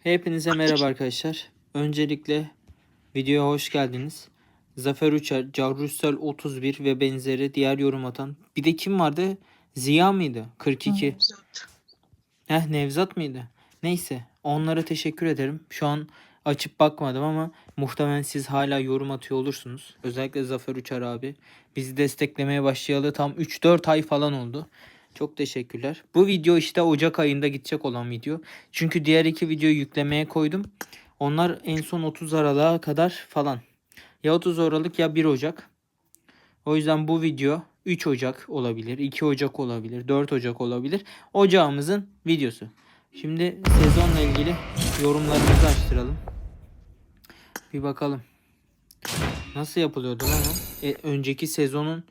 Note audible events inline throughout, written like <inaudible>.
Hepinize merhaba arkadaşlar. Öncelikle videoya hoş geldiniz. Zafer Uçar, Cavrusel 31 ve benzeri diğer yorum atan. Bir de kim vardı? Ziya mıydı? 42. Heh Nevzat mıydı? Neyse onlara teşekkür ederim. Şu an açıp bakmadım ama muhtemelen siz hala yorum atıyor olursunuz. Özellikle Zafer Uçar abi. Bizi desteklemeye başlayalı tam 3-4 ay falan oldu. Çok teşekkürler. Bu video işte Ocak ayında gidecek olan video. Çünkü diğer iki videoyu yüklemeye koydum. Onlar en son 30 Aralık'a kadar falan. Ya 30 Aralık ya 1 Ocak. O yüzden bu video 3 Ocak olabilir, 2 Ocak olabilir, 4 Ocak olabilir. Ocağımızın videosu. Şimdi sezonla ilgili yorumlarımızı açtıralım. Bir bakalım. Nasıl yapılıyordu lan o? E, önceki sezonun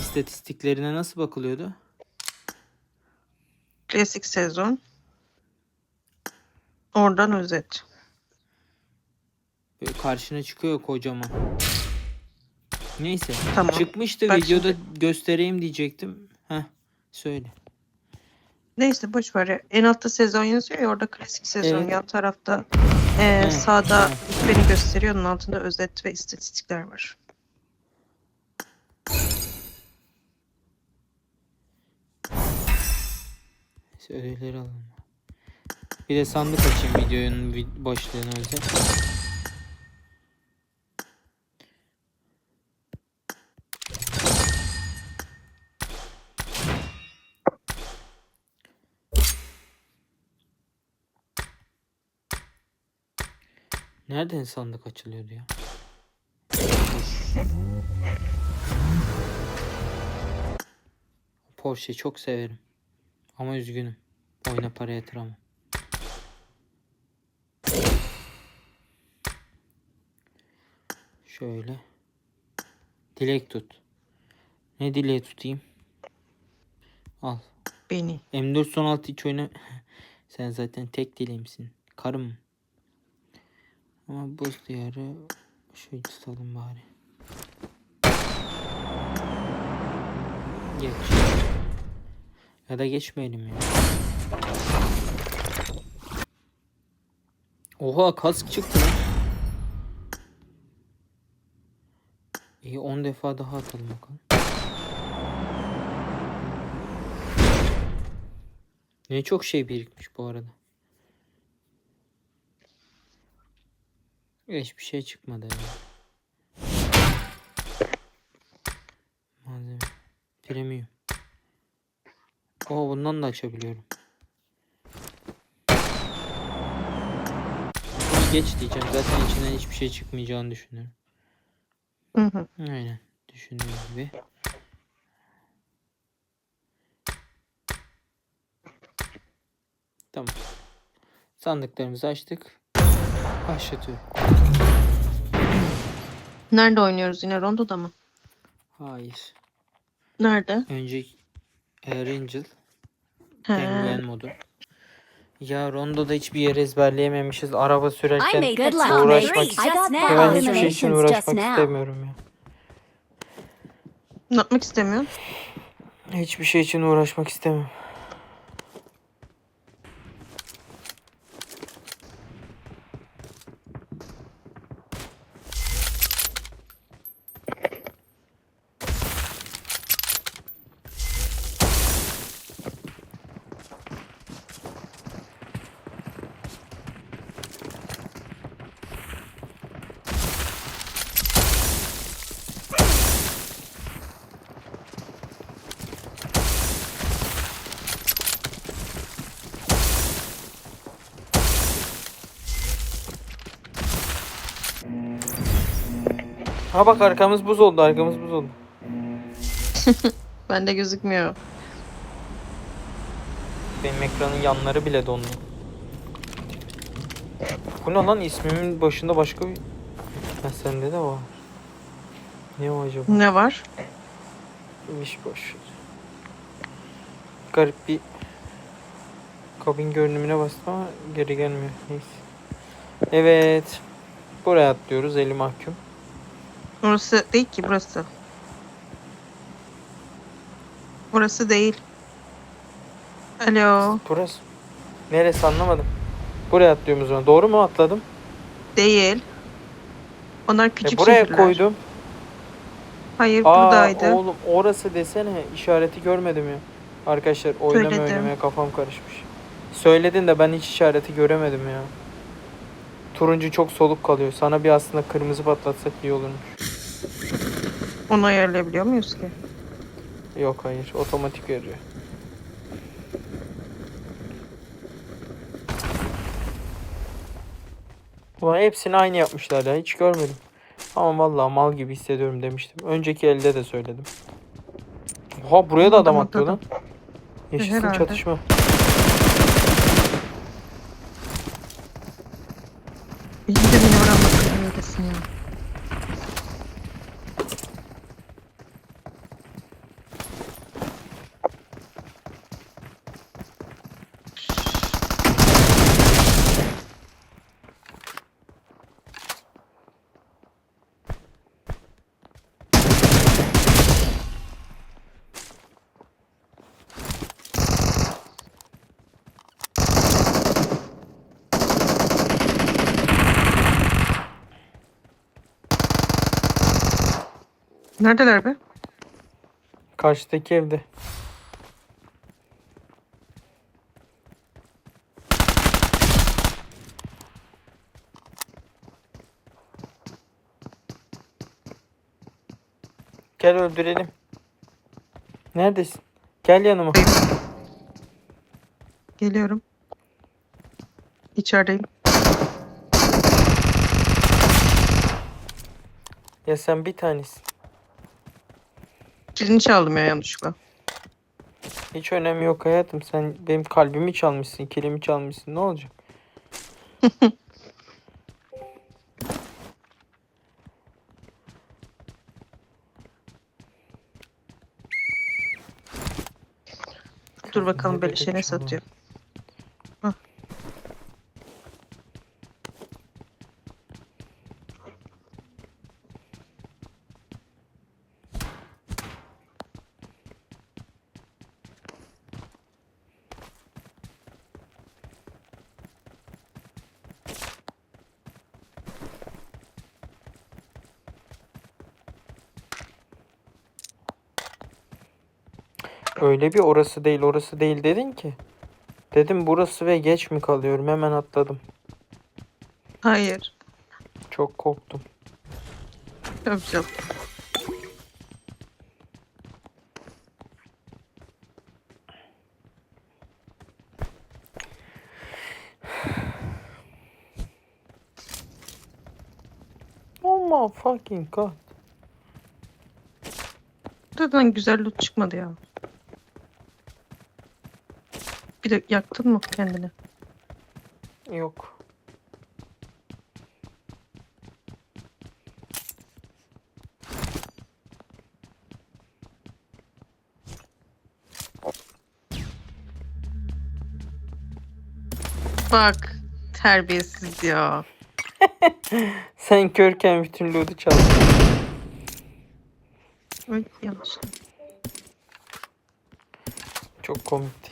istatistiklerine nasıl bakılıyordu? Klasik sezon. Oradan özet. Böyle karşına çıkıyor kocaman. Neyse. Tamam. Çıkmıştı Bak videoda göstereyim diyecektim. Heh. Söyle. Neyse boş ver. ya. En altta sezon yazıyor ya orada klasik sezon. Evet. Yan tarafta e, Hı, sağda hı. rütbeni gösteriyor. Onun altında özet ve istatistikler var. Ödülleri alalım. Bir de sandık açayım videonun vid- başlığına özel. Nereden sandık açılıyordu ya? Porsche çok severim. Ama üzgünüm. Oyuna para yatıramam. Şöyle. Dilek tut. Ne dileği tutayım? Al. Beni. M4 son 6 hiç oyna. <laughs> Sen zaten tek dileğimsin. Karım. Ama buz diyarı şöyle tutalım bari. Geç. Ya da geçmeyelim ya. Oha kask çıktı lan. İyi 10 defa daha atalım bakalım. Ne çok şey birikmiş bu arada. Hiçbir şey çıkmadı ya. Malzeme. Premium. Oo bundan da açabiliyorum. Bunu geç diyeceğim. Zaten içinden hiçbir şey çıkmayacağını düşünüyorum. Hı hı. Aynen. Düşündüğüm gibi. Tamam. Sandıklarımızı açtık. Başlatıyorum. Nerede oynuyoruz yine? Rondo'da mı? Hayır. Nerede? Önce Air Angel. Penguen modu. Ya Rondo'da hiçbir yer ezberleyememişiz. Araba sürerken uğraşmak now. ben hiçbir şey için uğraşmak istemiyorum ya. Ne yapmak istemiyorsun? Hiçbir şey için uğraşmak istemiyorum. Ha bak arkamız buz oldu, arkamız buz oldu. <laughs> Bende gözükmüyor. Benim ekranın yanları bile dondu. Bu ne lan ismimin başında başka bir... Ha sende de var. Ne o acaba? Ne var? İş boş. Garip bir kabin görünümüne bastım ama geri gelmiyor. Neyse. Evet. Buraya atlıyoruz eli mahkum. Orası değil ki burası. Burası değil. Alo. Burası. Neresi anlamadım. Buraya atlıyorum o zaman. Doğru mu atladım? Değil. Onlar E, küçük buraya şehirler. koydum. Hayır Aa buradaydı. oğlum orası desene işareti görmedim ya. Arkadaşlar oynama Söyledim. oynamaya kafam karışmış. Söyledin de ben hiç işareti göremedim ya. Turuncu çok soluk kalıyor. Sana bir aslında kırmızı patlatsak iyi olurmuş. Onu ayarlayabiliyor muyuz ki? Yok hayır otomatik veriyor. Ulan hepsini aynı yapmışlar ya hiç görmedim. Ama vallahi mal gibi hissediyorum demiştim. Önceki elde de söyledim. Oha buraya da adam atlıyor lan. Yaşasın Herhalde. çatışma. you Neredeler be? Karşıdaki evde. Gel öldürelim. Neredesin? Gel yanıma. Geliyorum. İçerideyim. Ya sen bir tanesin. Kilini çaldım ya yanlışlıkla. Hiç önemi yok hayatım. Sen benim kalbimi çalmışsın, kilimi çalmışsın. Ne olacak? <laughs> Dur bakalım beleşe ne satıyor. Öyle bir orası değil, orası değil dedin ki. Dedim burası ve geç mi kalıyorum? Hemen atladım. Hayır. Çok korktum. Öpeceğim. Oh my fucking god. Buradan güzel loot çıkmadı ya. Bir de yaktın mı kendini? Yok. Bak. Terbiyesiz ya. <laughs> Sen körken bütün loot'u çaldın. Ay yanlış. Çok komikti.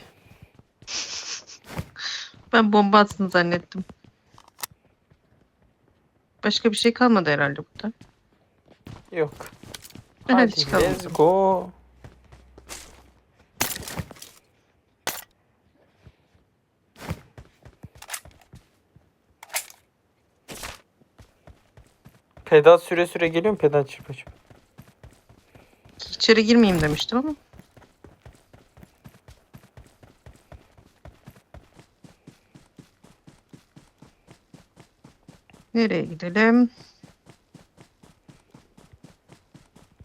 Ben bomba attın zannettim. Başka bir şey kalmadı herhalde burada. Yok. Hadi Hadi çıkalım. let's go. Pedal süre süre geliyor mu pedal çırpa çırpa? İçeri girmeyeyim demiştim ama. Nereye gidelim?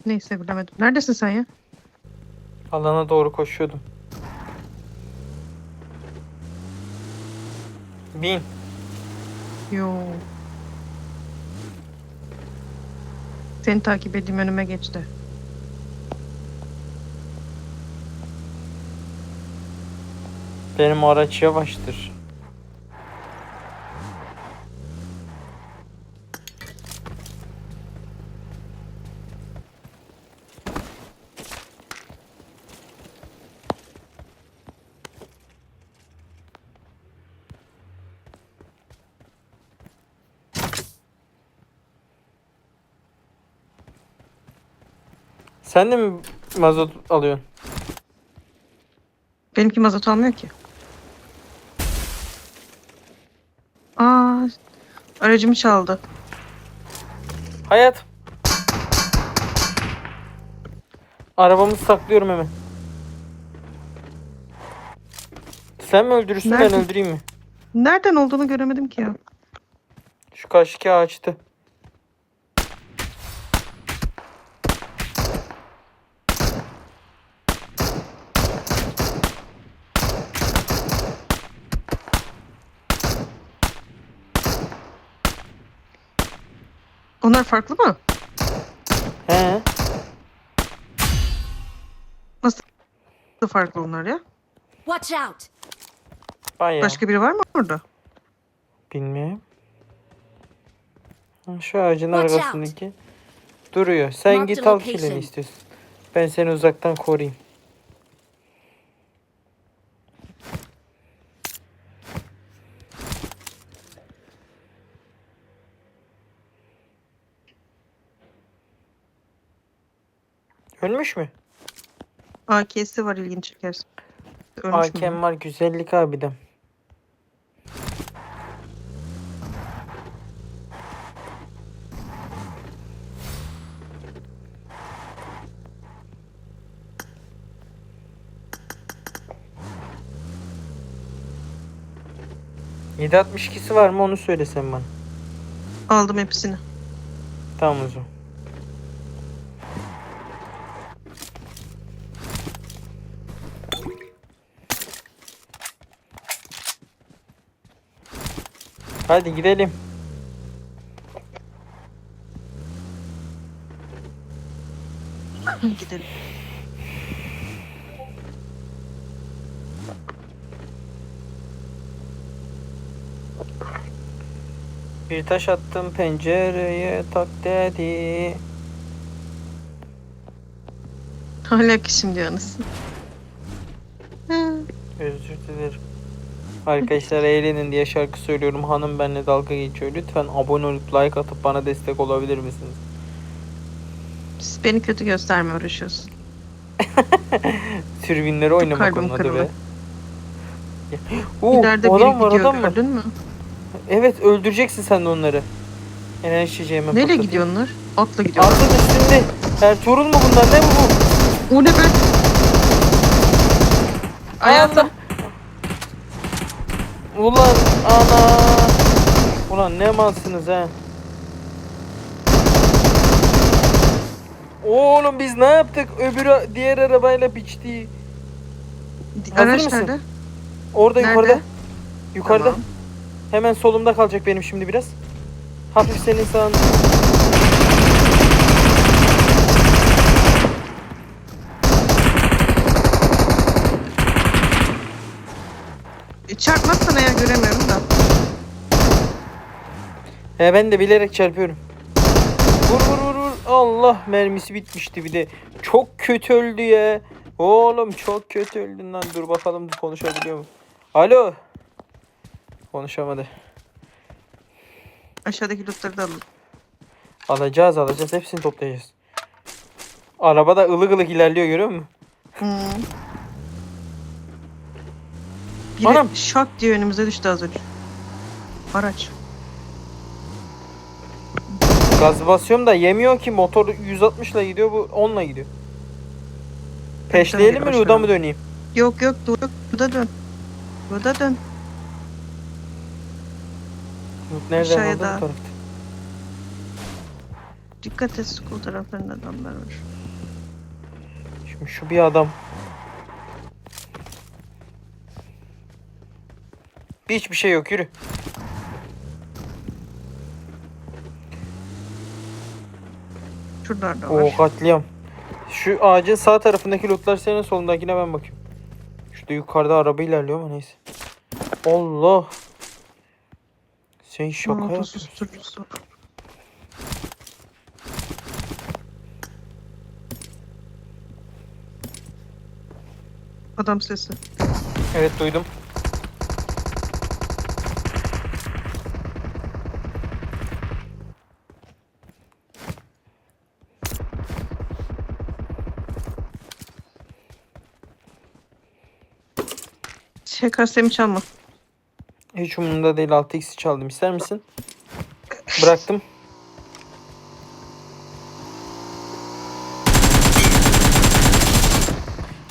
Neyse bilemedim. Neredesin sen ya? Alana doğru koşuyordum. Bin. Yo. Seni takip edeyim önüme geçti. Benim araç yavaştır. Sen de mi mazot alıyorsun? Benimki mazot almıyor ki. Aa, aracımı çaldı. Hayat. Arabamı saklıyorum hemen. Sen mi öldürürsün ben Nerede? öldüreyim mi? Nereden olduğunu göremedim ki ya. Şu karşıki ağaçtı. Onlar farklı mı? He. Nasıl farklı onlar ya? Watch out! Bayağı. Başka biri var mı orada? Bilmiyorum. Ha, Şu ağacın Watch out. arkasındaki duruyor. Sen Mark git al location. kilini istiyorsun. Ben seni uzaktan koruyayım. Ölmüş mü? AK'si var ilginç çekersin. Ölmüş mü? Hakem var güzellik abidem. ...7.62'si var mı onu söylesen bana. Aldım hepsini. Tamam o zaman. Hadi gidelim. Gidelim. Bir taş attım pencereye tak dedi. Hala kişim diyor anasını. Hı. Özür dilerim. Arkadaşlar eğlenin diye şarkı söylüyorum. Hanım benimle dalga geçiyor. Lütfen abone olup like atıp bana destek olabilir misiniz? Siz beni kötü gösterme uğraşıyorsun. <laughs> Türbinleri oynamak onun adı be. Oo, İleride adam var gidiyor adam var. gördün mü? Evet öldüreceksin sen de onları. Enerji Neyle patlatayım. gidiyor onlar? Atla gidiyorlar. Atın üstünde. Ertuğrul mu bunlar? Ne bu? O ne be? Ayağında. Ulan ana. Ulan ne malsınız ha. Oğlum biz ne yaptık? Öbürü diğer arabayla biçti. Araç nerede? Orada Nerede? yukarıda. Yukarıda. Tamam. Hemen solumda kalacak benim şimdi biraz. Hafif senin sağında. Çarpmazsan eğer göremiyorum da. He ben de bilerek çarpıyorum. Vur vur vur vur. Allah mermisi bitmişti bir de. Çok kötü öldü ya. Oğlum çok kötü öldün lan. Dur bakalım konuşabiliyor mu? Alo. Konuşamadı. Aşağıdaki lootları da alın. Alacağız alacağız. Hepsini toplayacağız. Araba da ılık ılık ilerliyor görüyor musun? Hmm. Biri Anam. şak diye önümüze düştü az önce. Araç. Gaz basıyorum da yemiyor ki motor 160 ile gidiyor bu 10 ile gidiyor. Peşleyelim mi Luda onu. mı döneyim? Yok yok dur yok. Burada dön. Burada dön. Nereden Aşağıya oldu bu tarafta? Dikkat et school taraflarında adamlar var. Şimdi şu bir adam. Hiçbir şey yok yürü. Şuralarda var. Oo katliam. Şu ağacın sağ tarafındaki lootlar senin solundakine ben bakayım. Şurada yukarıda araba ilerliyor ama neyse. Allah. Sen şaka Aa, yapıyorsun. susturucusu. Adam sesi. Evet duydum. TKS'mi çalma. Hiç umurumda değil 6x'i çaldım. İster misin? Bıraktım.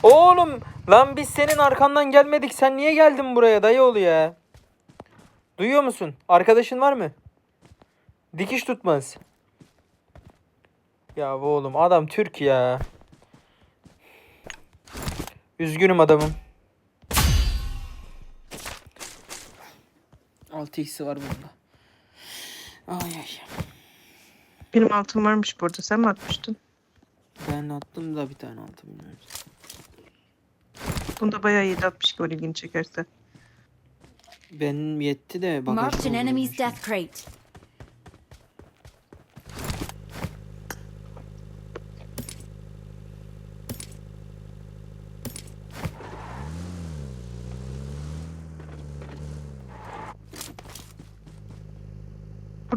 Oğlum lan biz senin arkandan gelmedik. Sen niye geldin buraya dayıoğlu ya? Duyuyor musun? Arkadaşın var mı? Dikiş tutmaz. Ya bu oğlum adam Türk ya. Üzgünüm adamım. 6x'i var bunda. Ay ay. Benim altın varmış burada. Sen mi atmıştın? Ben attım da bir tane altı bilmiyorum. Bunda bayağı 762 var ilgini çekerse. Benim yetti de bagajda Marked an enemy's death crate.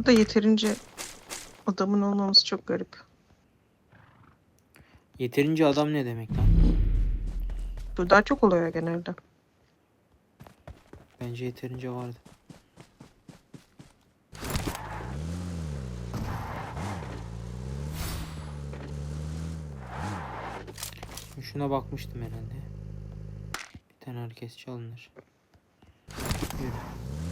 Burada yeterince adamın olmaması çok garip. Yeterince adam ne demek lan? Bu daha çok oluyor genelde. Bence yeterince vardı. Şuna bakmıştım herhalde. Bir tane herkes çalınır. Yürü.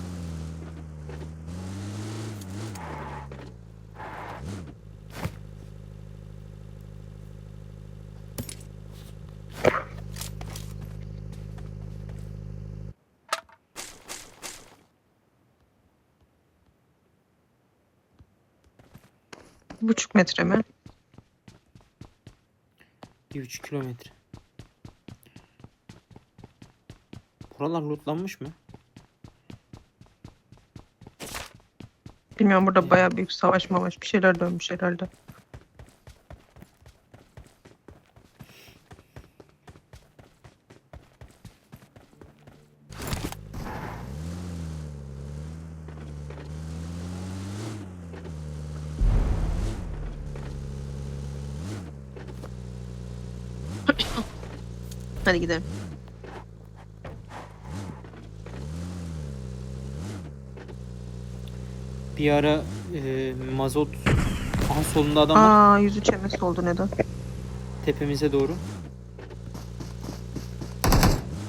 Metre mi? Bir buçuk kilometre. Buralar lootlanmış mı? Bilmiyorum burada bayağı büyük savaş mavaş bir şeyler dönmüş herhalde. Hadi gidelim. Bir ara e, mazot Aha solunda adam var Aa yüzü çemesi oldu neden? tepemize doğru.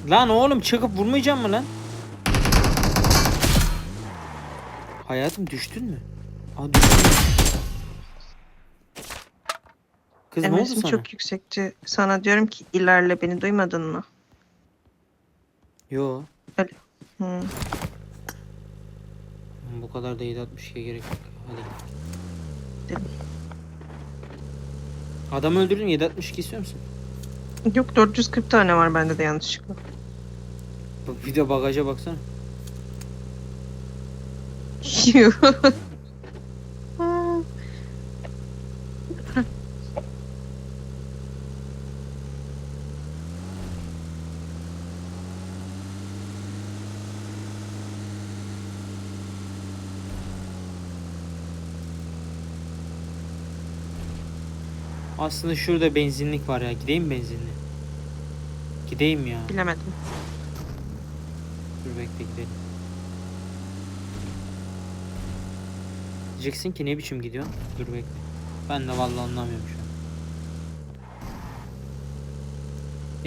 Lan oğlum çıkıp vurmayacağım mı lan? Hayatım düştün mü? Aa düştün mü? Kız ne oldu sana? çok yüksekti. Sana diyorum ki ilerle beni duymadın mı? Yo. Hı. Bu kadar da 762'ye gerek yok. Hadi. Gidelim. Adam öldürdün 762 istiyor musun? Yok 440 tane var bende de yanlışlıkla. Bak bir de bagaja baksana. <laughs> Aslında şurada benzinlik var ya. Gideyim benzinli? Gideyim ya. Bilemedim. Dur bekle gidelim. Diyeceksin ki ne biçim gidiyorsun? Dur bekle. Ben de vallahi anlamıyorum şu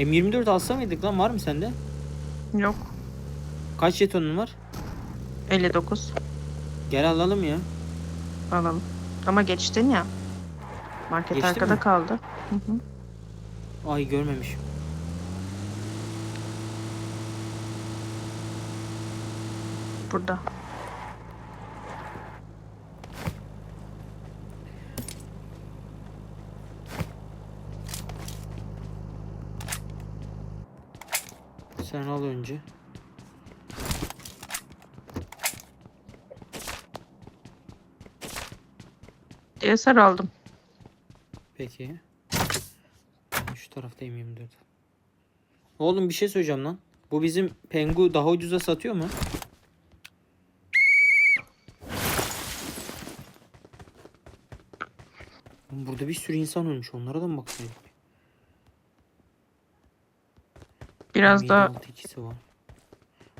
an. M24 alsa mıydık lan var mı sende? Yok. Kaç jetonun var? 59. Gel alalım ya. Alalım. Ama geçtin ya. Market Geçti arkada mi? kaldı. Hı hı. Ay görmemişim. Burada. Sen al önce. DSR aldım. Peki. Ben şu taraftayım 24. Oğlum bir şey söyleyeceğim lan. Bu bizim Pengu daha ucuza satıyor mu? Oğlum Burada bir sürü insan ölmüş. Onlara da mı baksaydık? Biraz da 7.6 ikisi var.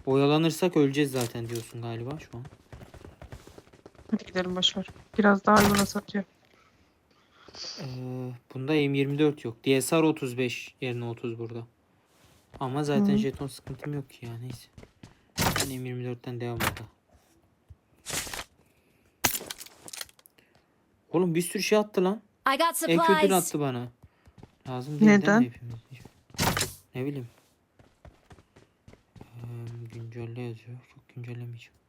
Oyalanırsak öleceğiz zaten diyorsun galiba şu an. Hadi gidelim boşver. Biraz daha yola satıyor. Ee, bunda M24 yok. DSR 35 yerine 30 burada. Ama zaten Hı. jeton sıkıntım yok ki ya neyse. Ben M24'ten devam burada. Oğlum bir sürü şey attı lan. I got Ek ödül attı bana. Lazım değil değil Neden? hepimiz? Ne bileyim. Ee, güncelle yazıyor. Çok güncellemeyeceğim.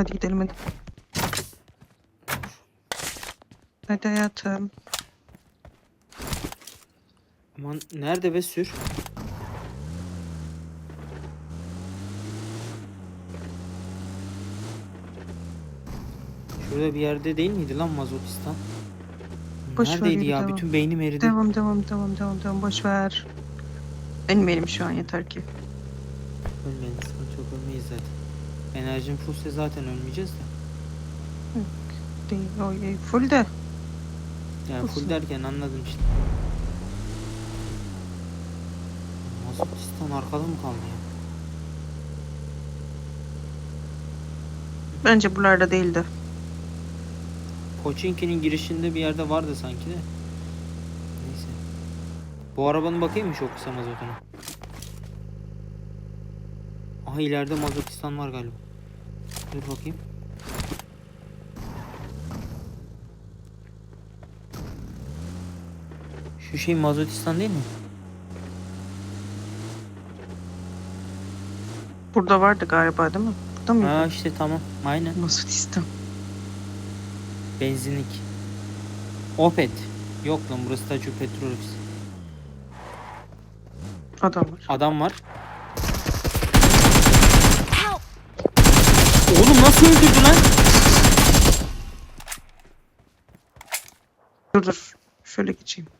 Hadi gidelim hadi. Hadi hayatım. aman nerede be sür? Şurada bir yerde değil miydi lan Mazotistan? Boş Neredeydi ya? devam. Bütün beynim eridi. Devam devam devam devam devam boş ver. Benim elim şu an yeter ki. Ölmeyin sıkıntı yok ölmeyiz zaten. Enerjim fullse zaten ölmeyeceğiz de. Değil o iyi. Full de. Yani full derken anladım işte. Mazotistan arkada mı kaldı ya? Bence buralarda değildi. Pochinki'nin girişinde bir yerde vardı sanki de. Neyse. Bu arabanın bakayım mı çok kısa mazotuna? Aha ileride mazotistan var galiba. Dur bakayım. Şu şey mazotistan değil mi? Burada vardı galiba değil mi? Burada mıydı? Ha işte tamam. Aynen. Masudistan. Benzinlik. Opet. Yok lan burası Tacı Petrol Ofisi. Adam var. Adam var. Oğlum nasıl öldürdü lan? Dur dur. Şöyle geçeyim.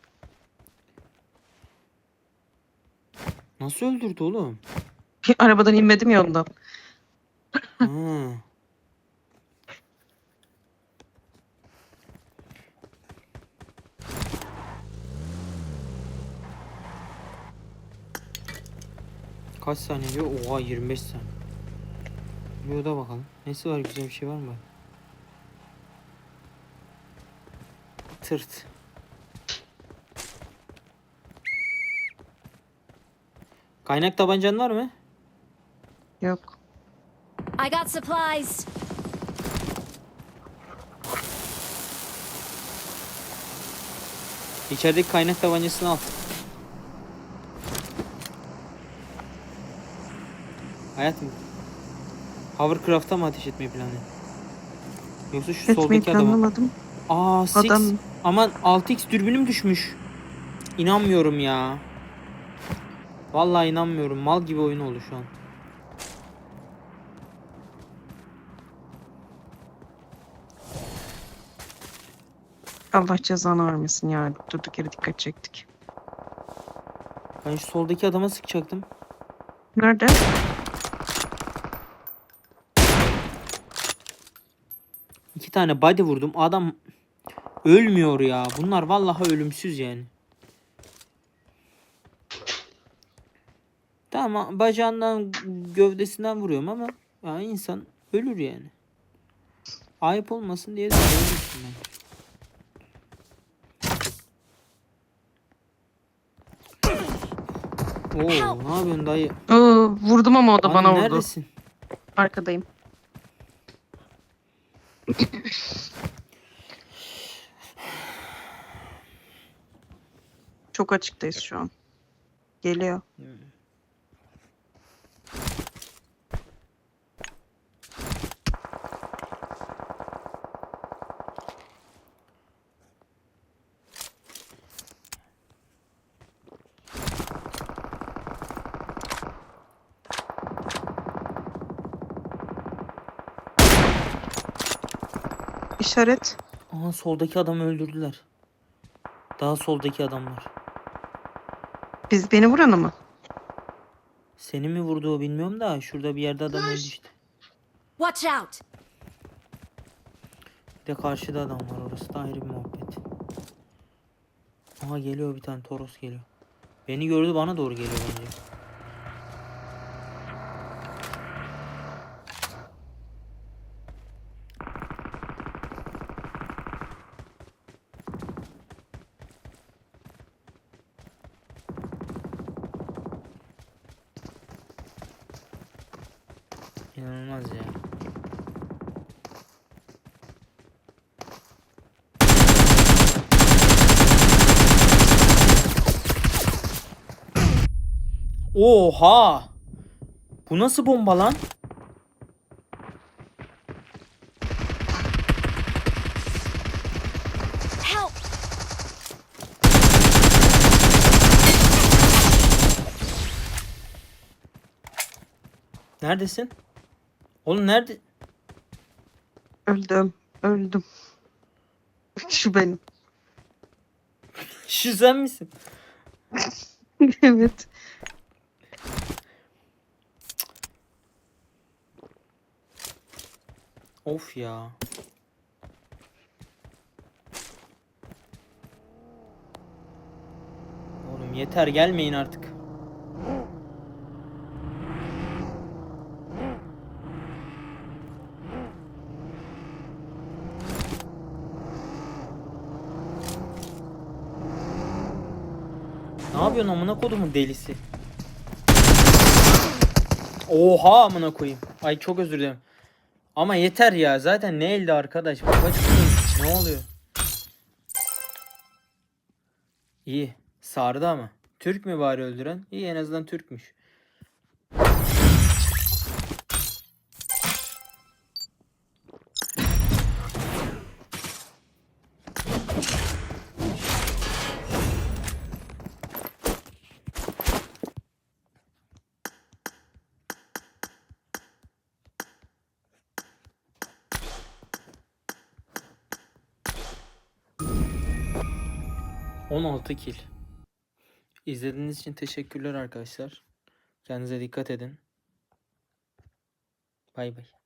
Nasıl öldürdü oğlum? <laughs> Arabadan inmedim ya ondan. ha. Kaç saniye diyor? Oha 25 saniye. Bir oda bakalım. Nesi var güzel bir şey var mı? Tırt. Kaynak tabancan var mı? Yok. I got supplies. İçerideki kaynak tabancasını al. Hayatım. Hovercraft'a mı ateş etmeyi planlıyorsun? Yoksa şu Etmeyi soldaki adama. planlamadım. Aa Six. Adam Aman 6x dürbünüm düşmüş. İnanmıyorum ya. Vallahi inanmıyorum. Mal gibi oyun oldu şu an. Allah cezanı vermesin ya. Durduk yere dikkat çektik. Ben şu soldaki adama sıkacaktım. Nerede? İki tane body vurdum. Adam ölmüyor ya. Bunlar vallahi ölümsüz yani. Tamam bacağından gövdesinden vuruyorum ama ya insan ölür yani. Ayıp olmasın diye söylemiştim ben. Oo, ne yapıyorsun dayı? Oo, vurdum ama o da Abi bana vurdu. neredesin? Arkadayım. Çok açıktayız şu an. Geliyor. İşaret. Aha soldaki adamı öldürdüler. Daha soldaki adamlar. Biz beni vuranı mı? Seni mi vurdu o bilmiyorum da şurada bir yerde adam öldü işte. Watch out! Bir de karşıda adam var. Orası da ayrı bir muhabbet. Aha geliyor bir tane Toros geliyor. Beni gördü bana doğru geliyor bence. Oha! Bu nasıl bomba lan? Help! Neredesin? Oğlum nerede? Öldüm. Öldüm. <laughs> Şu benim. <laughs> Şu sen misin? <laughs> evet. Of ya. Oğlum yeter gelmeyin artık. Ne yapıyorsun amına kodumun delisi? Oha amına koyayım. Ay çok özür dilerim. Ama yeter ya. Zaten ne elde arkadaş? Ne oluyor? İyi. Sardı ama. Türk mü bari öldüren? İyi en azından Türkmüş. ...16 kill. İzlediğiniz için teşekkürler arkadaşlar. Kendinize dikkat edin. Bay bay.